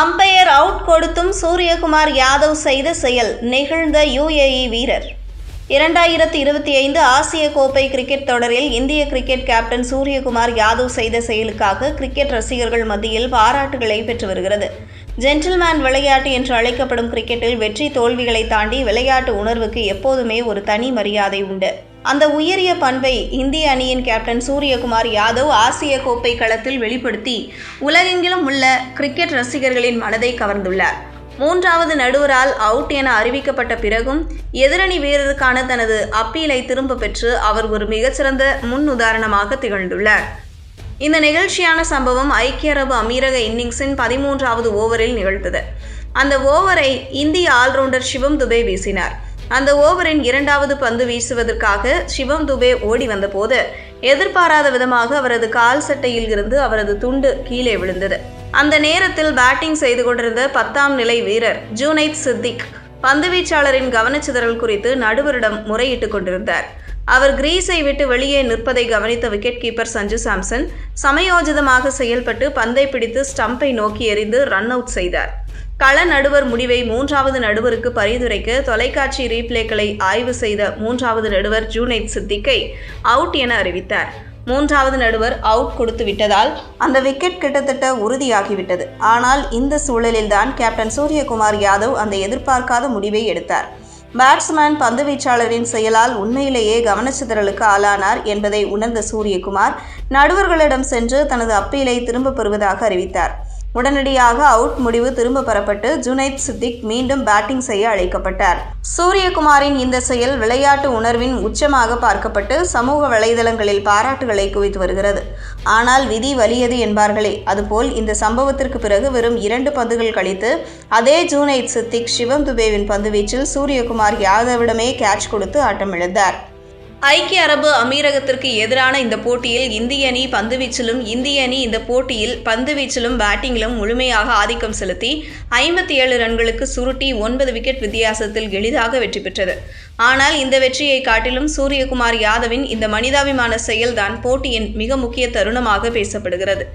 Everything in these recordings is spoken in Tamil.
அம்பையர் அவுட் கொடுத்தும் சூரியகுமார் யாதவ் செய்த செயல் நெகிழ்ந்த யுஏஇ வீரர். இரண்டாயிரத்தி இருபத்தி ஐந்து ஆசிய கோப்பை கிரிக்கெட் தொடரில் இந்திய கிரிக்கெட் கேப்டன் சூரியகுமார் யாதவ் செய்த செயலுக்காக கிரிக்கெட் ரசிகர்கள் மத்தியில் பாராட்டுகளை பெற்று வருகிறது. ஜென்டில்மேன் விளையாட்டு என்று அழைக்கப்படும் கிரிக்கெட்டில் வெற்றி தோல்விகளை தாண்டி விளையாட்டு உணர்வுக்கு எப்போதுமே ஒரு தனி மரியாதை உண்டு. அந்த உயரிய பண்பை இந்திய அணியின் கேப்டன் சூரியகுமார் யாதவ் ஆசிய கோப்பை களத்தில் வெளிப்படுத்தி உலகெங்கிலும் உள்ள கிரிக்கெட் ரசிகர்களின் மனதை கவர்ந்துள்ளார். மூன்றாவது நடுவரால் அவுட் என அறிவிக்கப்பட்ட பிறகும் எதிரணி வீரருக்கான தனது அப்பீலை திரும்ப பெற்று அவர் ஒரு மிகச்சிறந்த முன் உதாரணமாக திகழ்ந்துள்ளார். இந்த நிகழ்ச்சியான சம்பவம் ஐக்கிய அரபு அமீரக இன்னிங்ஸின் பதிமூன்றாவது ஓவரில் நிகழ்ந்தது. அந்த ஓவரை இந்திய ஆல்ரவுண்டர் சிவம் துபே வீசினார். அந்த ஓவரின் இரண்டாவது பந்து வீசுவதற்காக சிவம் துபே ஓடி வந்தபோது எதிர்பாராத விதமாக அவரது கால் சட்டையில் இருந்து அவரது துண்டு கீழே விழுந்தது. அந்த நேரத்தில் பேட்டிங் செய்து கொண்டிருந்த பத்தாம் நிலை வீரர் ஜூனைத் சித்திக் பந்துவீச்சாளரின் கவனச்சிதறல் குறித்து நடுவரிடம் முறையிட்டுக் கொண்டிருந்தார். அவர் கிரீஸை விட்டு வெளியே நிற்பதை கவனித்த விக்கெட் கீப்பர் சஞ்சு சாம்சன் சமயோஜிதமாக செயல்பட்டு பந்தை பிடித்து ஸ்டம்பை நோக்கி எறிந்து ரன் அவுட் செய்தார். கள நடுவர் முடிவை மூன்றாவது நடுவருக்கு பரிந்துரைக்க தொலைக்காட்சி ரீப்ளேக்களை ஆய்வு செய்த மூன்றாவது நடுவர் ஜூனைத் சித்திக்கை அவுட் என அறிவித்தார். மூன்றாவது நடுவர் அவுட் கொடுத்து விட்டதால் அந்த விக்கெட் கிட்டத்தட்ட உறுதியாகிவிட்டது. ஆனால் இந்த சூழலில்தான் கேப்டன் சூரியகுமார் யாதவ் அந்த எதிர்பார்க்காத முடிவை எடுத்தார். பேட்ஸ்மேன் பந்து வீச்சாளரின் செயலால் உண்மையிலேயே கவனச்சிதறலுக்கு ஆளானார் என்பதை உணர்ந்த சூரியகுமார் நடுவர்களிடம் சென்று தனது அப்பீலை திரும்பப் பெறுவதாக அறிவித்தார். உடனடியாக அவுட் முடிவு திரும்ப பெறப்பட்டு ஜுனைத் சித்திக் மீண்டும் பேட்டிங் செய்ய அழைக்கப்பட்டார். சூரியகுமாரின் இந்த செயல் விளையாட்டு உணர்வின் உச்சமாக பார்க்கப்பட்டு சமூக வலைதளங்களில் பாராட்டுகளை குவித்து வருகிறது. ஆனால் விதி வலியது என்பார்களே அதுபோல் இந்த சம்பவத்திற்கு பிறகு வெறும் இரண்டு பந்துகள் கழித்து அதே ஜூனைத் சித்திக் சிவம் துபேவின் பந்துவீச்சில் சூரியகுமார் யாதவிடமே கேட்ச் கொடுத்து ஆட்டமிழந்தார். ஐக்கிய அரபு அமீரகத்திற்கு எதிரான இந்த போட்டியில் இந்திய அணி பந்துவீச்சிலும் இந்திய அணி இந்த போட்டியில் பந்துவீச்சிலும் பேட்டிங்கிலும் முழுமையாக ஆதிக்கம் செலுத்தி ஐம்பத்தி ஏழு ரன்களுக்கு சுருட்டி ஒன்பது விக்கெட் வித்தியாசத்தில் எளிதாக வெற்றி பெற்றது. ஆனால் இந்த வெற்றியை காட்டிலும் சூரியகுமார் யாதவின் இந்த மனிதாபிமான செயல்தான் போட்டியின் மிக முக்கிய தருணமாக பேசப்படுகிறது.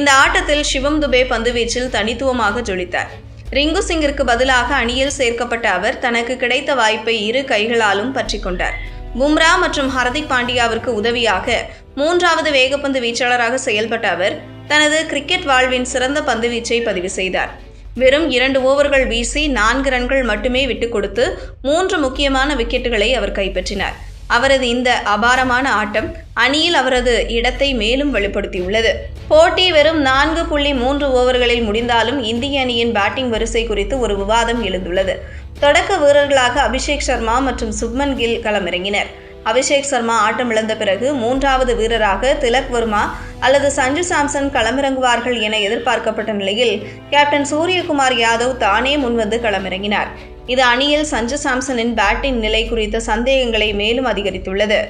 இந்த ஆட்டத்தில் சிவம் துபே பந்துவீச்சில் தனித்துவமாக ஜொலித்தார். ரிங்கு சிங்கிற்கு பதிலாக அணியில் சேர்க்கப்பட்ட அவர் தனக்கு கிடைத்த வாய்ப்பை இரு கைகளாலும் பற்றி கொண்டார். பும்ரா மற்றும் ஹர்திக் பாண்டியாவிற்கு உதவியாக மூன்றாவது வேகப்பந்து வீச்சாளராக செயல்பட்ட அவர் தனது கிரிக்கெட் வாழ்வின் சிறந்த பந்து வீச்சை பதிவு செய்தார். வெறும் இரண்டு ஓவர்கள் வீசி நான்கு ரன்கள் மட்டுமே விட்டுக் கொடுத்து மூன்று முக்கியமான விக்கெட்டுகளை அவர் கைப்பற்றினார். அவரது இந்த அபாரமான ஆட்டம் அணியில் அவரது இடத்தை மேலும் வெளிப்படுத்தியுள்ளது. போட்டி வெறும் நான்கு புள்ளி மூன்று ஓவர்களில் முடிந்தாலும் இந்திய அணியின் பேட்டிங் வரிசை குறித்து ஒரு விவாதம் எழுந்துள்ளது. தொடக்க வீரர்களாக அபிஷேக் சர்மா மற்றும் சுப்மன் கில் களமிறங்கினர். அபிஷேக் சர்மா ஆட்டமிழந்த பிறகு மூன்றாவது வீரராக திலக் வர்மா அல்லது சஞ்சு சாம்சன் களமிறங்குவார்கள் என எதிர்பார்க்கப்பட்ட நிலையில் கேப்டன் சூரியகுமார் யாதவ் தானே முன்வந்து களமிறங்கினார். இது அணியில் சஞ்சு சாம்சனின் பேட்டிங் நிலை குறித்த சந்தேகங்களை மேலும் அதிகரித்துள்ளது.